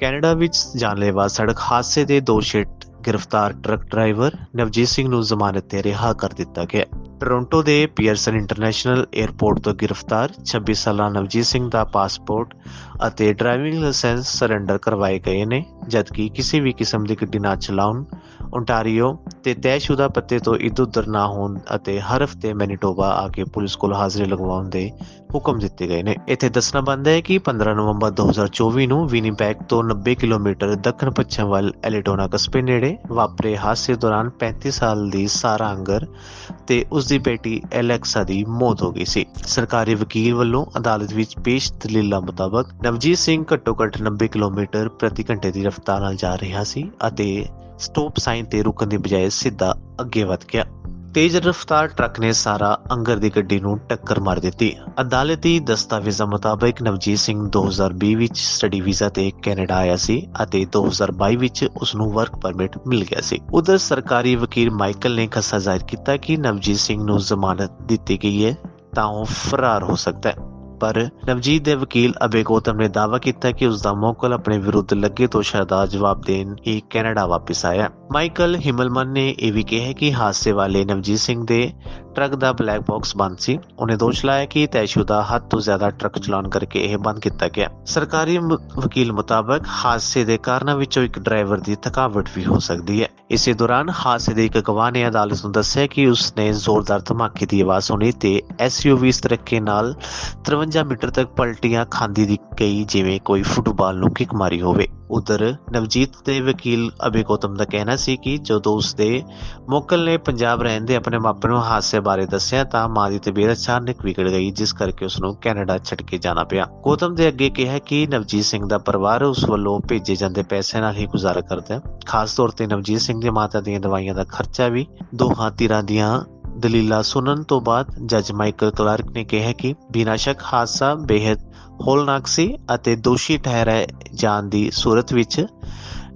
Canada ਵਿੱਚ ਜਾਨਲੇਵਾ ਸੜਕ ਹਾਦਸੇ ਦੇ ਦੋਸ਼ੀ ਗ੍ਰਿਫਤਾਰ ਟਰੱਕ ਡਰਾਈਵਰ ਨਵਜੀਤ ਸਿੰਘ ਨੂੰ ਜ਼ਮਾਨਤ ਤੇ ਰਿਹਾ ਕਰ ਦਿੱਤਾ ਗਿਆ। ਟੋਰਾਂਟੋ ਦੇ ਪੀਅਰਸਨ ਇੰਟਰਨੈਸ਼ਨਲ 에ਅਰਪੋਰਟ ਤੋਂ ਗ੍ਰਿਫਤਾਰ 26 ਸਾਲਾ ਨਵਜੀਤ ਸਿੰਘ ਦਾ ਪਾਸਪੋਰਟ ਅਤੇ ਡਰਾਈਵਿੰਗ ਲਾਇਸੈਂਸ ਸਰੈਂਡਰ ਕਰਵਾਏ ਗਏ ਨੇ, ਜਦਕਿ ਕਿਸੇ ਵੀ ਕਿਸਮ ਦੀ ਗੱਡੀ ਨਾ ਚਲਾਉਣ ਓਨਟਾਰੀਓ ਤੇ ਤੈਅਸ਼ੁਦਾ ਪਤੇ ਤੋਂ ਇਧਰ-ਉਧਰ ਨਾ ਹੋਣ ਅਤੇ ਹਰ ਹਫ਼ਤੇ ਮੈਨੀਟੋਬਾ ਆ ਕੇ ਪੁਲਿਸ ਕੋਲ ਹਾਜ਼ਰੀ ਲਗਵਾਉਣ ਦੇ ਹੁਕਮ ਦਿੱਤੇ ਗਏ ਨੇ। ਇੱਥੇ ਦੱਸਣਾ ਬੰਦਾ ਹੈ ਕਿ 15 ਨਵੰਬਰ 2024 ਨੂੰ ਵਿਨੀਪੈਗ ਤੋਂ 90 ਕਿਲੋਮੀਟਰ ਦੱਖਣ ਪੱਛਮ ਵੱਲ ਐਲੀਟੋਨਾ ਕਸਬੇ ਨੇੜੇ ਵਾਪਰੇ ਹਾਦਸੇ ਦੌਰਾਨ 35 ਸਾਲ ਦੀ ਸਾਰਾ ਅੰਗਰ ਤੇ ਉਸ ਦੀ ਬੇਟੀ ਐਲੈਕਸਾ ਦੀ ਮੌਤ ਹੋ ਗਈ ਸੀ। ਸਰਕਾਰੀ ਵਕੀਲ ਵੱਲੋਂ ਅਦਾਲਤ ਵਿੱਚ ਪੇਸ਼ ਦਲੀਲਾਂ ਮੁਤਾਬਕ ਨਵਜੀਤ ਸਿੰਘ ਘੱਟੋ-ਘੱਟ 90 ਕਿਲੋਮੀਟਰ ਪ੍ਰਤੀ ਘੰਟੇ ਦੀ ਰਫ਼ਤਾਰ ਨਾਲ ਜਾ ਰਿਹਾ ਸੀ ਅਤੇ ਸਟਾਪ ਸਾਈਨ ਤੇ ਰੁਕਣ ਦੀ ਬਜਾਏ ਸਿੱਧਾ ਅੱਗੇ ਵਧ ਗਿਆ। ਤੇਜ਼ ਰਫ਼ਤਾਰ ਟਰੱਕ ਨੇ ਸਾਰਾ ਅੰਗਰ ਦੀ ਗੱਡੀ ਨੂੰ ਟੱਕਰ ਮਾਰ ਦਿੱਤੀ। ਅਦਾਲਤੀ ਦਸਤਾਵੇਜ਼ਾਂ ਮੁਤਾਬਕ ਨਵਜੀਤ ਸਿੰਘ 2020 ਵਿੱਚ ਸਟੱਡੀ ਵੀਜ਼ਾ ਤੇ ਕੈਨੇਡਾ ਆਇਆ ਸੀ ਅਤੇ 2022 ਵਿੱਚ ਉਸ ਨੂੰ ਵਰਕ ਪਰਮਿਟ ਮਿਲ ਗਿਆ ਸੀ। ਉਧਰ ਸਰਕਾਰੀ ਵਕੀਲ ਮਾਈਕਲ ਨੇ ਖਸਾ ਜ਼ਾਹਿਰ ਕੀਤਾ ਕਿ ਨਵਜੀਤ ਸਿੰਘ ਨੂੰ ਜ਼ਮਾਨਤ ਦਿੱਤੀ ਗਈ ਹੈ ਤਾਂ ਉਹ ਫਰਾਰ ਹੋ ਸਕਦਾ ਹੈ। ਪਰ ਨਵਜੀਤ ਦੇ ਵਕੀਲ ਅਬੇ ਗੋਤਮ ਨੇ ਦਾਅਵਾ ਕੀਤਾ ਕਿ ਉਸ ਦਾ ਮੌਕਲ ਆਪਣੇ ਵਿਰੁੱਧ ਲੱਗੇ ਦੋਸ਼ਾਂ ਦਾ ਜਵਾਬ ਦੇਣ ਹੀ ਕੈਨੇਡਾ ਵਾਪਸ ਆਇਆ। ਮਾਈਕਲ ਹਿਮਲਮਨ ਨੇ ਇਹ ਵੀ ਕਿਹਾ ਕਿ ਹਾਦਸੇ ਵਾਲੇ ਨਵਜੀਤ ਸਿੰਘ ਦੇ ਟਰੱਕ ਦਾ ਬਲੈਕ ਬਾਕਸ ਬੰਦ ਸੀ। ਉਹਨੇ ਦੋਸ਼ ਲਾਇਆ ਕਿ ਤੈਸ਼ੁਦਾ ਹੱਦ ਤੋਂ ਜ਼ਿਆਦਾ ਟਰੱਕ ਚਲਾਉਣ ਕਰਕੇ ਇਹ ਬੰਦ ਕੀਤਾ ਗਿਆ। ਸਰਕਾਰੀ ਵਕੀਲ ਮੁਤਾਬਕ ਹਾਦਸੇ ਦੇ ਕਾਰਨਾਂ ਵਿੱਚੋਂ ਇੱਕ ਡਰਾਈਵਰ ਦੀ ਥਕਾਵਟ ਵੀ ਹੋ ਸਕਦੀ ਹੈ। ਇਸੇ ਦੌਰਾਨ ਹਾਦਸੇ ਦੇ ਇੱਕ ਗਵਾਹ ਨੇ ਅਦਾਲਤ ਨੂੰ ਦੱਸਿਆ ਕਿ ਉਸ ਨੇ ਜ਼ੋਰਦਾਰ ਧਮਾਕੇ ਦੀ ਆਵਾਜ਼ ਸੁਣੀ ਤੇ ਐਸਯੂਵੀ ਇਸ ਤਰੀਕੇ ਨਾਲ 53 ਮੀਟਰ ਤੱਕ ਪਲਟੀਆਂ ਖਾਂਦੀ ਦੀ ਗਈ ਜਿਵੇਂ ਕੋਈ ਫੁੱਟਬਾਲ ਨੂੰ ਕਿਕ ਮਾਰੀ ਹੋਵੇ। ਉਧਰ ਨਵਜੀਤ ਦੇ ਵਕੀਲ ਅਬੇ ਗੌਤਮ ਦਾ ਕਹਿਣਾ ਸੀ ਕਿ ਜਦੋਂ ਉਸ ਦੇ ਨੇ ਪੰਜਾਬ ਰਹਿੰਦੇ ਆਪਣੇ ਮਾਪੇ ਨੂੰ ਹਾਦਸੇ ਬਾਰੇ ਦੱਸਿਆ ਤਾਂ ਮਾਂ ਦੀ ਤਬੀਅਤ ਅਚਾਨਕ ਵਿਗੜ ਗਈ, ਜਿਸ ਕਰਕੇ ਉਸ ਨੂੰ ਕੈਨੇਡਾ ਛੱਡ ਕੇ ਜਾਣਾ ਪਿਆ। ਗੌਤਮ ਦੇ ਅੱਗੇ ਕਿਹਾ ਕਿ ਨਵਜੀਤ ਸਿੰਘ ਦਾ ਪਰਿਵਾਰ ਉਸ ਵੱਲੋਂ ਭੇਜੇ ਜਾਂਦੇ ਪੈਸੇ ਨਾਲ ਹੀ ਗੁਜ਼ਾਰਾ ਕਰਦਾ ਹੈ। ਖਾਸ ਤੌਰ ਤੇ ਨਵਜੀਤ ਸਿੰਘ ਦੀ ਮਾਤਾ ਦੀਆਂ ਦਵਾਈਆਂ ਦਾ ਖਰਚਾ ਵੀ ਦੋਹਾਂ ਧਿਰਾਂ ਦੀਆਂ ਦਲੀਲਾਂ ਸੁਣਨ ਤੋਂ ਬਾਅਦ ਜੱਜ ਮਾਈਕਲ ਕਲਾਰਕ ਨੇ ਕਿਹਾ ਕਿ ਬਿਨਾਂ ਸ਼ੱਕ ਹਾਦਸਾ ਬੇहद ਹੋਲਨਾਕ ਸੀ ਅਤੇ ਦੋਸ਼ੀ ਠਹਿਰਾਏ ਜਾਣ ਦੀ ਸੂਰਤ ਵਿੱਚ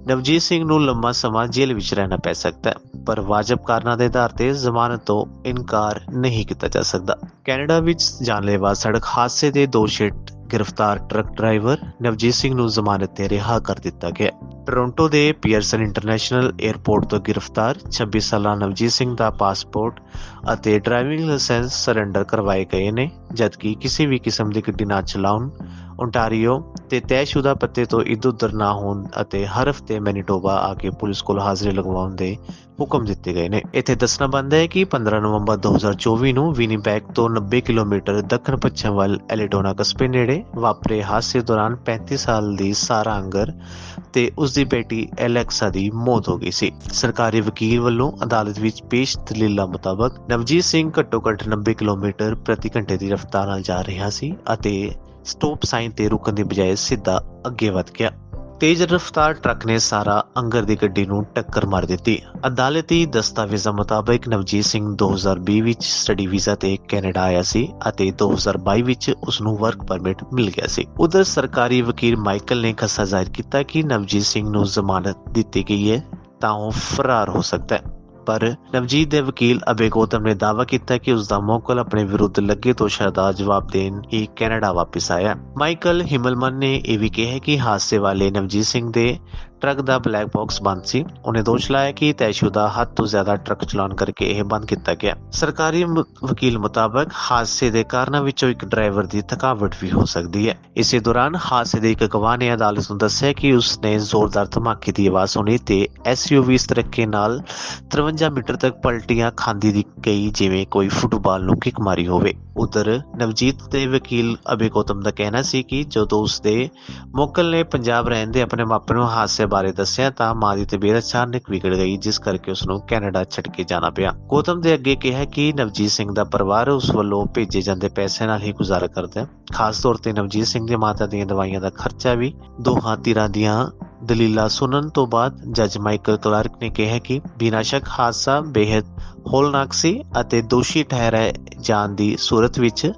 ਨਵਜੀਤ ਸਿੰਘ ਨੂੰ ਲੰਮਾ ਸਮਾਂ ਜੇਲ੍ਹ ਵਿੱਚ ਰਹਿਣਾ ਪੈ ਸਕਦਾ ਹੈ, ਪਰ ਵਾਜਬ ਕਾਰਨਾਂ ਦੇ ਆਧਾਰ ਤੇ ਜ਼ਮਾਨਤ ਤੋਂ ਇਨਕਾਰ ਨਹੀਂ ਕੀਤਾ ਜਾ ਸਕਦਾ। ਕੈਨੇਡਾ ਵਿੱਚ ਜਾਨਲੇਵਾ ਸੜਕ ਹਾਦਸੇ ਦੇ ਦੋਸ਼ੀ ਗ੍ਰਿਫਤਾਰ ਟਰੱਕ ਡਰਾਈਵਰ ਨਵਜੀਤ ਸਿੰਘ ਨੂੰ ਜ਼ਮਾਨਤ ਤੇ ਰਿਹਾ ਕਰ ਦਿੱਤਾ ਗਿਆ। ਟੋਰਾਂਟੋ ਦੇ ਪੀਅਰਸਨ ਇੰਟਰਨੈਸ਼ਨਲ 에ਅਰਪੋਰਟ ਤੋਂ ਗ੍ਰਿਫਤਾਰ 26 ਸਾਲਾ ਨਵਜੀਤ ਸਿੰਘ ਦਾ ਪਾਸਪੋਰਟ ਅਤੇ ਡਰਾਈਵਿੰਗ ਲਾਇਸੈਂਸ ਸਰੈਂਡਰ ਕਰਵਾਏ ਗਏ ਨੇ, ਜਦਕਿ ਕਿਸੇ ਵੀ ਕਿਸਮ ਦੀ ਗੱਡੀ ਨਾ ਚਲਾਉਣ ਓਨਟਾਰੀਓ ਤੇ ਤੈਅਸ਼ੁਦਾ ਪਤੇ ਤੋਂ ਇਧਰ-ਉਧਰ ਨਾ ਹੋਣ ਅਤੇ ਹਰ ਹਫ਼ਤੇ ਮੈਨੀਟੋਬਾ ਆ ਕੇ ਪੁਲਿਸ ਕੋਲ ਹਾਜ਼ਰੀ ਲਗਵਾਉਣ ਦੇ ਹੁਕਮ ਦਿੱਤੇ ਗਏ ਨੇ। ਇੱਥੇ ਦੱਸਣਾ ਬੰਦਾ ਹੈ ਕਿ 15 ਨਵੰਬਰ 2024 ਨੂੰ ਵਿਨੀਪੈਗ ਤੋਂ 90 ਕਿਲੋਮੀਟਰ ਦੱਖਣ ਪੱਛਮ ਵੱਲ ਐਲੀਟੋਨਾ ਕਸਬੇ ਨੇੜੇ ਵਾਪਰੇ ਹਾਦਸੇ ਦੌਰਾਨ 35 ਸਾਲ ਦੀ ਸਾਰਾ ਅੰਗਰ ਤੇ ਉਸ ਦੀ ਬੇਟੀ ਐਲੈਕਸਾ ਦੀ ਮੌਤ ਹੋ ਗਈ ਸੀ। ਸਰਕਾਰੀ ਵਕੀਲ ਵੱਲੋਂ ਅਦਾਲਤ ਵਿੱਚ ਪੇਸ਼ ਦਲੀਲਾਂ ਮੁਤਾਬਕ ਨਵਜੀਤ ਸਿੰਘ ਘੱਟੋ-ਘੱਟ 90 ਕਿਲੋਮੀਟਰ ਪ੍ਰਤੀ ਘੰਟੇ ਦੀ ਰਫ਼ਤਾਰ ਨਾਲ ਜਾ ਰਿਹਾ ਸੀ ਅਤੇ ਸਟਾਪ ਸਾਈਨ ਤੇ ਰੁਕਣ ਦੀ ਬਜਾਏ ਸਿੱਧਾ ਅੱਗੇ ਵਧ ਗਿਆ। ਤੇਜ਼ ਰਫ਼ਤਾਰ ਟਰੱਕ ਨੇ ਸਾਰਾ ਅੰਗਰ ਦੀ ਗੱਡੀ ਨੂੰ ਟੱਕਰ ਮਾਰ ਦਿੱਤੀ। ਅਦਾਲਤੀ ਦਸਤਾਵੇਜ਼ਾਂ ਮੁਤਾਬਕ ਨਵਜੀਤ ਸਿੰਘ 2020 ਵਿੱਚ ਸਟੱਡੀ ਵੀਜ਼ਾ ਤੇ ਕੈਨੇਡਾ ਆਇਆ ਸੀ ਅਤੇ 2022 ਵਿੱਚ ਉਸ ਨੂੰ ਵਰਕ ਪਰਮਿਟ ਮਿਲ ਗਿਆ ਸੀ। ਉਧਰ ਸਰਕਾਰੀ ਵਕੀਲ ਮਾਈਕਲ ਨੇ ਖਸਾ ਜ਼ਾਹਿਰ ਕੀਤਾ ਕਿ ਨਵਜੀਤ ਸਿੰਘ ਨੂੰ ਜ਼ਮਾਨਤ ਦਿੱਤੀ ਗਈ ਹੈ ਤਾਂ ਉਹ ਫਰਾਰ ਹੋ ਸਕਦਾ ਹੈ। ਪਰ ਨਵਜੀਤ ਦੇ ਵਕੀਲ ਅਬੇ ਗੋਤਮ ਨੇ ਦਾਅਵਾ ਕੀਤਾ ਕਿ ਉਸ ਦਾ ਮੌਕਲ ਆਪਣੇ ਵਿਰੁੱਧ ਲੱਗੇ ਦੋਸ਼ਾਂ ਦਾ ਜਵਾਬ ਦੇਣ ਹੀ ਕੈਨੇਡਾ ਵਾਪਸ ਆਇਆ। ਮਾਈਕਲ ਹਿਮਲਮਨ ਨੇ ਇਹ ਵੀ ਕਿਹਾ ਕਿ ਹਾਦਸੇ ਵਾਲੇ ਨਵਜੀਤ ਸਿੰਘ ਦੇ ਟਰੱਕ ਦਾ ਬਲੈਕ ਬਾਕਸ ਬੰਦ ਸੀ। ਉਹਨੇ ਦੋਸ਼ ਲਾਇਆ ਕਿ ਤੈਸ਼ੁਦਾ ਹੱਦ ਤੋਂ ਜ਼ਿਆਦਾ ਟਰੱਕ ਚਲਾਉਣ ਕਰਕੇ ਇਹ ਬੰਦ ਕੀਤਾ ਗਿਆ। ਸਰਕਾਰੀ ਵਕੀਲ ਮੁਤਾਬਕ ਹਾਦਸੇ ਦੇ ਕਾਰਨਾਂ ਵਿੱਚੋਂ ਇੱਕ ਡਰਾਈਵਰ ਦੀ ਥਕਾਵਟ ਵੀ ਹੋ ਸਕਦੀ ਹੈ। ਇਸੇ ਦੌਰਾਨ ਹਾਦਸੇ ਦੇ ਇੱਕ ਗਵਾਹ ਨੇ ਅਦਾਲਤ ਨੂੰ ਦੱਸਿਆ ਕਿ ਉਸ ਨੇ ਜ਼ੋਰਦਾਰ ਧਮਾਕੇ ਦੀ ਆਵਾਜ਼ ਸੁਣੀ ਤੇ ਐਸਯੂਵੀ ਇਸ ਤਰੀਕੇ ਨਾਲ 53 ਮੀਟਰ ਤੱਕ ਪਲਟੀਆਂ ਖਾਂਦੀ ਦੀ ਗਈ ਜਿਵੇਂ ਕੋਈ ਫੁੱਟਬਾਲ ਨੂੰ ਕਿਕ ਮਾਰੀ ਹੋਵੇ। ਉਧਰ ਨਵਜੀਤ ਦੇ ਵਕੀਲ ਅਬੇ ਗੌਤਮ ਦਾ ਕਹਿਣਾ ਸੀ ਕਿ ਜਦੋਂ ਉਸ ਦੇ ਨੇ ਪੰਜਾਬ ਰਹਿੰਦੇ ਆਪਣੇ ਮਾਪੇ ਨੂੰ ਹਾਦਸੇ ਬਾਰੇ ਦੱਸਿਆ ਤਾਂ ਮਾਂ ਦੀ ਤਬੀਅਤ ਅਚਾਨਕ ਵਿਗੜ ਗਈ, ਜਿਸ ਕਰਕੇ ਉਸ ਨੂੰ ਕੈਨੇਡਾ ਛੱਡ ਕੇ ਜਾਣਾ ਪਿਆ। ਗੌਤਮ ਦੇ ਅੱਗੇ ਕਿਹਾ ਕਿ ਨਵਜੀਤ ਸਿੰਘ ਦਾ ਪਰਿਵਾਰ ਉਸ ਵੱਲੋਂ ਭੇਜੇ ਜਾਂਦੇ ਪੈਸੇ ਨਾਲ ਹੀ ਗੁਜ਼ਾਰਾ ਕਰਦਾ ਹੈ। ਖਾਸ ਤੌਰ ਤੇ ਨਵਜੀਤ ਸਿੰਘ ਦੀ ਮਾਤਾ ਦੀਆਂ ਦਵਾਈਆਂ ਦਾ ਖਰਚਾ ਵੀ ਦੋਹਾਂ ਧਿਰਾਂ ਦੀਆਂ ਦਲੀਲਾਂ ਸੁਣਨ ਤੋਂ ਬਾਅਦ ਜੱਜ ਮਾਈਕਲ ਕਲਾਰਕ ਨੇ ਕਿਹਾ ਕਿ ਬਿਨਾਂ ਹਾਦਸਾ ਬੇहद ਹੋਲਨਾਕ ਸੀ ਅਤੇ ਦੋਸ਼ੀ ਠਹਿਰਾਏ ਜਾਣ ਦੀ ਸੂਰਤ ਵਿੱਚ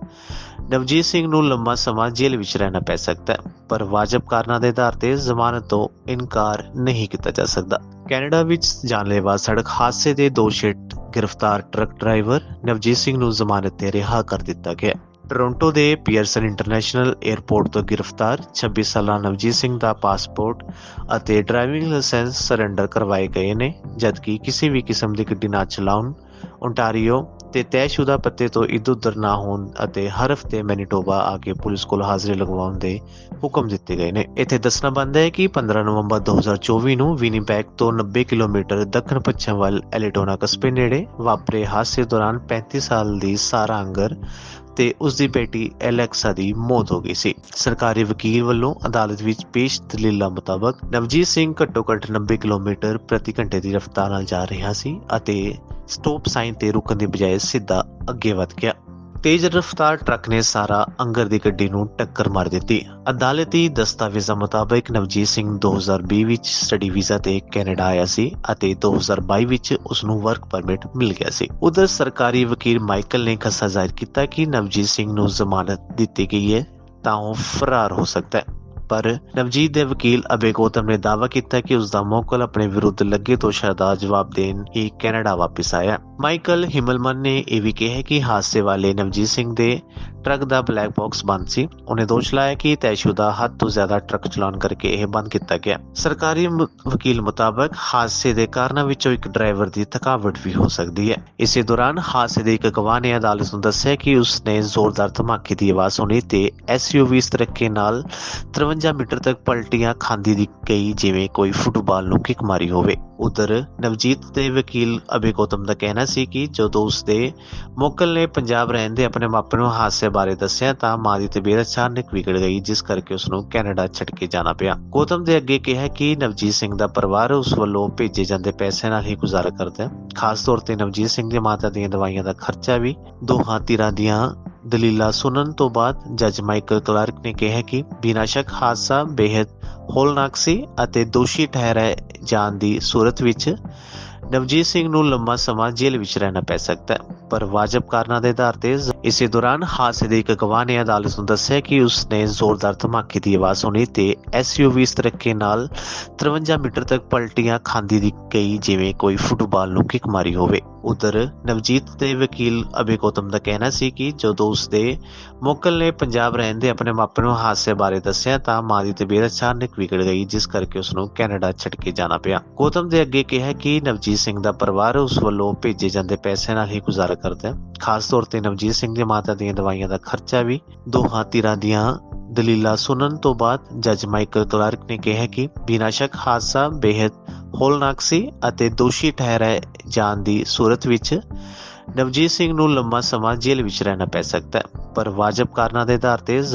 ਨਵਜੀਤ ਸਿੰਘ ਨੂੰ ਲੰਮਾ ਸਮਾਂ ਜੇਲ੍ਹ ਵਿੱਚ ਰਹਿਣਾ ਪੈ ਸਕਦਾ ਹੈ, ਪਰ ਵਾਜਬ ਕਾਰਨਾਂ ਦੇ ਆਧਾਰ ਤੇ ਜ਼ਮਾਨਤ ਤੋਂ ਇਨਕਾਰ ਨਹੀਂ ਕੀਤਾ ਜਾ ਸਕਦਾ। ਕੈਨੇਡਾ ਵਿੱਚ ਜਾਨਲੇਵਾ ਸੜਕ ਹਾਦਸੇ ਦੇ ਦੋਸ਼ੀ ਗ੍ਰਿਫਤਾਰ ਟਰੱਕ ਡਰਾਈਵਰ ਨਵਜੀਤ ਸਿੰਘ ਨੂੰ ਜ਼ਮਾਨਤ ਤੇ ਰਿਹਾ ਕਰ ਦਿੱਤਾ ਗਿਆ ਟੋਰਾਂਟੋ ਦੇ ਪੀਅਰਸਨ ਇੰਟਰਨੈਸ਼ਨਲ 에ਅਰਪੋਰਟ ਤੋਂ ਗ੍ਰਿਫਤਾਰ 26 ਸਾਲਾ ਨਵਜੀਤ ਸਿੰਘ ਦਾ ਪਾਸਪੋਰਟ ਅਤੇ ਡਰਾਈਵਿੰਗ ਲਾਇਸੈਂਸ ਸਰੈਂਡਰ ਕਰਵਾਏ ਗਏ ਨੇ, ਜਦਕਿ ਕਿਸੇ ਵੀ ਕਿਸਮ ਦੀ ਗੱਡੀ ਨਾ ਚਲਾਉਣ ਓਨਟਾਰੀਓ ਤੇ ਤੈਅਸ਼ੁਦਾ ਪਤੇ ਤੋਂ ਇੱਧਰ-ਉੱਧਰ ਨਾ ਹੋਣ ਅਤੇ ਹਰ ਹਫ਼ਤੇ ਮੈਨੀਟੋਬਾ ਆ ਕੇ ਪੁਲਿਸ ਕੋਲ ਹਾਜ਼ਰੀ ਲਗਵਾਉਣ ਦੇ ਹੁਕਮ ਦਿੱਤੇ ਗਏ ਨੇ। ਇੱਥੇ ਦੱਸਣਾ ਬੰਦ ਹੈ ਕਿ 15 ਨਵੰਬਰ 2024 ਨੂੰ ਵਿਨੀਪੈਗ ਤੋਂ 90 ਕਿਲੋਮੀਟਰ ਦੱਖਣ ਪੱਛਮ ਵੱਲ ਐਲੀਟੋਨਾ ਕਸਬੇ ਨੇੜੇ ਵਾਪਰੇ ਹਾਦਸੇ ਦੌਰਾਨ 35 ਸਾਲ ਦੀ ਸਾਰਾ ਅੰਗਰ ਤੇ ਉਸ ਦੀ ਬੇਟੀ ਐਲੈਕਸਾ ਦੀ ਮੌਤ ਹੋ ਗਈ ਸੀ। ਸਰਕਾਰੀ ਵਕੀਲ ਵੱਲੋਂ ਅਦਾਲਤ ਵਿੱਚ ਪੇਸ਼ ਦਲੀਲਾਂ ਮੁਤਾਬਕ ਨਵਜੀਤ ਸਿੰਘ ਘੱਟੋ-ਘੱਟ 90 ਕਿਲੋਮੀਟਰ ਪ੍ਰਤੀ ਘੰਟੇ ਦੀ ਰਫ਼ਤਾਰ ਨਾਲ ਜਾ ਰਿਹਾ ਸੀ ਅਤੇ ਸਟਾਪ ਸਾਈਨ ਤੇ ਰੁਕਣ ਦੀ ਬਜਾਏ ਸਿੱਧਾ ਅੱਗੇ ਵਧ ਗਿਆ। ਤੇਜ਼ ਰਫ਼ਤਾਰ ਟਰੱਕ ਨੇ ਸਾਰਾ ਅੰਗਰ ਦੀ ਗੱਡੀ ਨੂੰ ਟੱਕਰ ਮਾਰ ਦਿੱਤੀ। ਅਦਾਲਤੀ ਦਸਤਾਵੇਜ਼ਾਂ ਮੁਤਾਬਕ ਨਵਜੀਤ ਸਿੰਘ 2020 ਵਿੱਚ ਸਟੱਡੀ ਵੀਜ਼ਾ ਤੇ ਕੈਨੇਡਾ ਆਇਆ ਸੀ ਅਤੇ 2022 ਵਿੱਚ ਉਸ ਨੂੰ ਵਰਕ ਪਰਮਿਟ ਮਿਲ ਗਿਆ ਸੀ। ਉਧਰ ਸਰਕਾਰੀ ਵਕੀਲ ਮਾਈਕਲ ਨੇ ਖਸਾ ਜ਼ਾਹਿਰ ਕੀਤਾ ਕਿ ਨਵਜੀਤ ਸਿੰਘ ਨੂੰ ਜ਼ਮਾਨਤ ਦਿੱਤੀ ਗਈ ਹੈ ਤਾਂ ਉਹ ਫਰਾਰ ਹੋ ਸਕਦਾ ਹੈ। ਪਰ ਨਵਜੀਤ ਦੇ ਵਕੀਲ ਅਬੇ ਗੋਤਮ ਨੇ ਦਾਅਵਾ ਕੀਤਾ ਕਿ ਉਸ ਦਾ ਮੌਕਲ ਆਪਣੇ ਵਿਰੁੱਧ ਲੱਗੇ ਦੋਸ਼ਾਂ ਦਾ ਜਵਾਬ ਦੇਣ ਹੀ ਕੈਨੇਡਾ ਵਾਪਸ ਆਇਆ। ਮਾਈਕਲ ਹਿਮਲਮਨ ਨੇ ਇਹ ਵੀ ਕਿਹਾ ਕਿ ਹਾਦਸੇ ਵਾਲੇ ਨਵਜੀਤ ਸਿੰਘ ਦੇ ਟਰੱਕ ਦਾ ਬਲੈਕ ਬਾਕਸ ਬੰਦ ਸੀ। ਉਹਨੇ ਦੋਸ਼ ਲਾਇਆ ਕਿ ਤੈਸ਼ੁਦਾ ਹੱਦ ਤੋਂ ਜ਼ਿਆਦਾ ਟਰੱਕ ਚਲਾਉਣ ਕਰਕੇ ਇਹ ਬੰਦ ਕੀਤਾ ਗਿਆ। ਸਰਕਾਰੀ ਵਕੀਲ ਮੁਤਾਬਕ ਹਾਦਸੇ ਦੇ ਕਾਰਨਾਂ ਵਿੱਚੋਂ ਇੱਕ ਡਰਾਈਵਰ ਦੀ ਥਕਾਵਟ ਵੀ ਹੋ ਸਕਦੀ ਹੈ। ਇਸੇ ਦੌਰਾਨ ਹਾਦਸੇ ਦੇ ਇੱਕ ਗਵਾਹ ਨੇ ਅਦਾਲਤ ਨੂੰ ਦੱਸਿਆ ਕਿ ਉਸਨੇ ਜ਼ੋਰਦਾਰ ਧਮਾਕੇ ਦੀ ਆਵਾਜ਼ ਸੁਣੀ ਤੇ ਐਸਯੂਵੀ ਇਸ ਤਰੀਕੇ ਨਾਲ 53 ਮੀਟਰ ਤੱਕ ਪਲਟੀਆਂ ਖਾਂਦੀ ਦੀ ਗਈ ਜਿਵੇਂ ਕੋਈ ਫੁੱਟਬਾਲ ਨੂੰ ਕਿਕ ਮਾਰੀ ਹੋਵੇ। ਉਧਰ ਨਵਜੀਤ ਦੇ ਵਕੀਲ ਅਭੇ ਗੌਤਮ ਦਾ ਕਹਿਣਾ ਸੀ ਕਿ ਜਦੋਂ ਉਸ ਦੇ ਨੇ ਪੰਜਾਬ ਰਹਿਣ ਆਪਣੇ ਮਾਪਿਆਂ ਨੂੰ ਹਾਦਸੇ ਬਾਰੇ ਦੱਸਿਆ ਤਾਂ ਮਾਂ ਦੀ ਤਬੀਅਤ ਅਚਾਨਕ ਵਿਗੜ ਗਈ, ਜਿਸ ਕਰਕੇ ਉਸ ਨੂੰ ਕੈਨੇਡਾ ਛੱਡ ਕੇ ਜਾਣਾ ਪਿਆ। ਗੌਤਮ ਦੇ ਅੱਗੇ ਕਿਹਾ ਕਿ ਨਵਜੀਤ ਸਿੰਘ ਦਾ ਪਰਿਵਾਰ ਉਸ ਵੱਲੋਂ ਭੇਜੇ ਜਾਂਦੇ ਪੈਸੇ ਨਾਲ ਹੀ ਗੁਜ਼ਾਰਾ ਕਰਦਾ ਹੈ। ਖਾਸ ਤੌਰ ਤੇ ਨਵਜੀਤ ਸਿੰਘ ਦੀ ਮਾਤਾ ਦੀਆਂ ਦਵਾਈਆਂ ਦਾ ਖਰਚਾ ਵੀ ਦੋਹਾਂ ਧਿਰਾਂ ਦੀਆਂ ਦਲੀਲਾਂ ਸੁਣਨ ਤੋਂ ਬਾਅਦ ਜੱਜ ਮਾਈਕਲ ਕਲਾਰਕ ਨੇ ਕਿਹਾ ਕਿ ਬਿਨਾਂ ਸ਼ੱਕ ਹਾਦਸਾ ਬੇहद ਹੋਲਨਾਕ ਸੀ ਅਤੇ ਦੋਸ਼ੀ ਠਹਿਰਾਏ ਜਾਣ ਦੀ ਸੂਰਤ ਵਿੱਚ ਨਵਜੀਤ ਸਿੰਘ ਨੂੰ ਲੰਮਾ ਸਮਾਂ ਜੇਲ੍ਹ ਵਿੱਚ ਰਹਿਣਾ ਪੈ ਸਕਦਾ ਹੈ। ਪਰ ਵਾਜਬ ਕਾਰਨਾਂ ਦੇ ਆਧਾਰ ਤੇ ਇਸੇ ਦੌਰਾਨ ਹਾਦਸੇ ਦੇ ਇੱਕ ਗਵਾਹ ਨੇ ਅਦਾਲਤ ਨੂੰ ਦੱਸਿਆ ਕਿ ਉਸ ਨੇ ਜ਼ੋਰਦਾਰ ਧਮਾਕੇ ਦੀ ਆਵਾਜ਼ ਸੁਣੀ ਤੇ ਐਸਯੂਵੀ ਇਸ ਤਰੀਕੇ ਨਾਲ 53 ਮੀਟਰ ਤੱਕ ਪਲਟੀਆਂ ਖਾਂਦੀ ਦੀ ਗਈ, ਜਿਵੇਂ ਕੋਈ ਫੁੱਟਬਾਲ ਨੂੰ ਕਿਕ ਮਾਰੀ ਹੋਵੇ। ਉਧਰ ਨਵਜੀਤ ਦੇ ਵਕੀਲ ਅਬੇ ਗੌਤਮ ਦਾ ਕਹਿਣਾ ਸੀ ਕਿ ਜਦੋਂ ਉਸ ਦੇ ਮੋਕਲ ਨੇ ਪੰਜਾਬ ਰਹਿਣ ਦੇ ਆਪਣੇ ਮਾਪੇ ਨੂੰ ਹਾਦਸੇ ਬਾਰੇ ਦੱਸਿਆ ਤਾਂ ਮਾਂ ਦੀ ਤਬੀਅਤ ਅਚਾਨਕ ਵਿਗੜ ਗਈ, ਜਿਸ ਕਰਕੇ ਉਸ ਨੂੰ ਕੈਨੇਡਾ ਛੱਡ ਕੇ ਜਾਣਾ ਪਿਆ। ਗੌਤਮ ਦੇ ਅੱਗੇ ਕਿਹਾ ਕਿ ਨਵਜੀਤ ਸਿੰਘ ਦਾ ਪਰਿਵਾਰ ਉਸ ਵੱਲੋਂ ਭੇਜੇ ਜਾਂਦੇ ਪੈਸੇ ਨਾਲ ਹੀ ਗੁਜ਼ਾਰਾ ਕਰਦਾ ਹੈ। ਖਾਸ ਤੌਰ ਤੇ ਨਵਜੀਤ ਸਿੰਘ ਦੀ ਮਾਤਾ ਦੀਆਂ ਦਵਾਈਆਂ ਦਾ ਖਰਚਾ ਵੀ ਦੋਹਾਂ ਧਿਰਾਂ ਦੀਆਂ ਦਲੀਲਾਂ ਸੁਣਨ ਤੋਂ ਬਾਅਦ ਜੱਜ ਮਾਈਕਲ ਕਲਾਰਕ ਨੇ ਕਿਹਾ ਕਿ ਬਿਨਾਂ ਹਾਦਸਾ ਬੇहद ਹੋਲਨਾਕ ਸੀ ਅਤੇ ਦੋਸ਼ੀ ਠਹਿਰਾਏ ਜਾਣ ਦੀ ਸੂਰਤ ਵਿੱਚ ਨਵਜੀਤ ਸਿੰਘ ਨੂੰ ਲੰਮਾ ਸਮਾਂ ਜੇਲ੍ਹ ਵਿੱਚ ਰਹਿਣਾ ਪੈ ਸਕਦਾ ਹੈ। ਪਰ ਵਾਜਬ ਕਾਰਨਾਂ ਦੇ ਆਧਾਰ ਤੇ